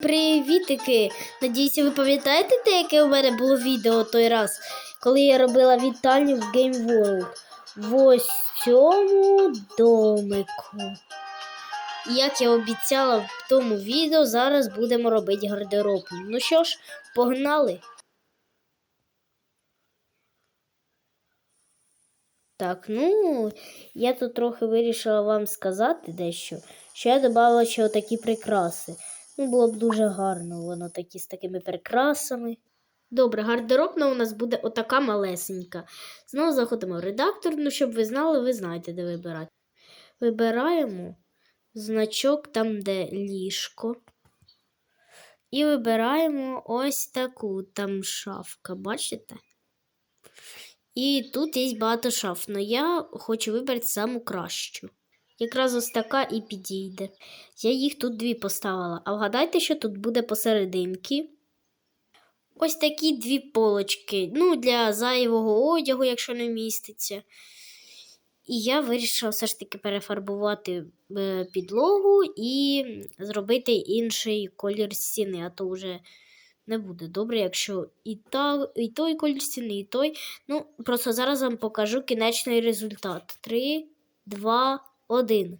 Привітики! Надіюся, ви пам'ятаєте те, яке у мене було відео той раз, коли я робила вітальню в Game World в ось цьому домику. Як я обіцяла в тому відео, зараз будемо робити гардероб. Ну що ж, погнали. Так, ну, я тут трохи вирішила вам сказати дещо, що я додала ще отакі прикраси. Ну, було б дуже гарно, воно такі з такими прикрасами. Добре, гардеробна у нас буде отака малесенька. Знову заходимо в редактор, ну, щоб ви знали, ви знаєте, де вибирати. Вибираємо значок там, де ліжко. І вибираємо ось таку там шафка, бачите? І тут є багато шаф, але я хочу вибрати саму кращу. Якраз ось така і підійде. Я їх тут дві поставила. А вгадайте, що тут буде посерединки. Ось такі дві полочки. Ну, для зайвого одягу, якщо не міститься. І я вирішила все ж таки перефарбувати е, підлогу і зробити інший колір стіни, а то вже не буде добре, якщо і, та, і той колір стіни, і той. Ну, просто зараз вам покажу кінечний результат. Три, два, один.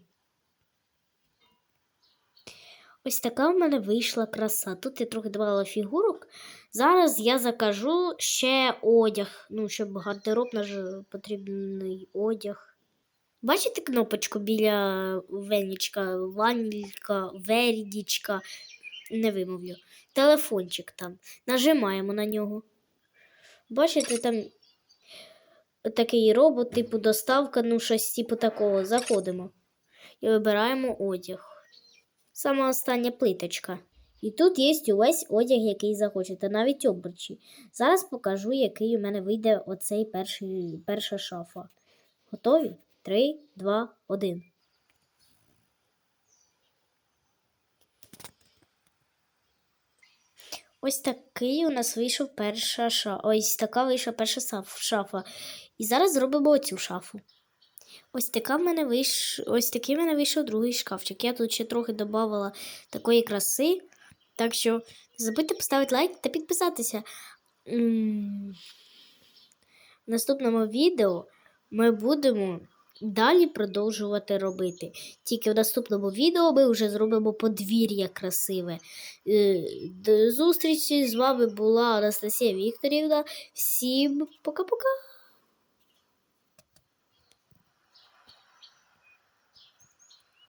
Ось така в мене вийшла краса. Тут я трохи давала фігурок. Зараз я закажу ще одяг. Ну, щоб гардероб наш потрібний одяг. Бачите кнопочку біля венічка, ванілька, верідічка, не вимовлю. Телефончик там. Нажимаємо на нього. Бачите, там такий робот, типу доставка, ну щось типу такого. Заходимо і вибираємо одяг. Сама остання плиточка. І тут є увесь одяг, який захочете, навіть обручі. Зараз покажу, який у мене вийде оцей перший, перша шафа. Готові? Три, два, один. Ось такий у нас вийшов перша шафа. Ось така вийшла перша шафа. І зараз зробимо оцю шафу. Ось така в мене вийш... Ось такий в мене вийшов другий шкафчик. Я тут ще трохи додавала такої краси. Так що не забудьте поставити лайк та підписатися. В наступному відео ми будемо далі продовжувати робити. Тільки в наступному відео ми вже зробимо подвір'я красиве. Е, До зустрічі з вами була Анастасія Вікторівна. Всім пока-пока!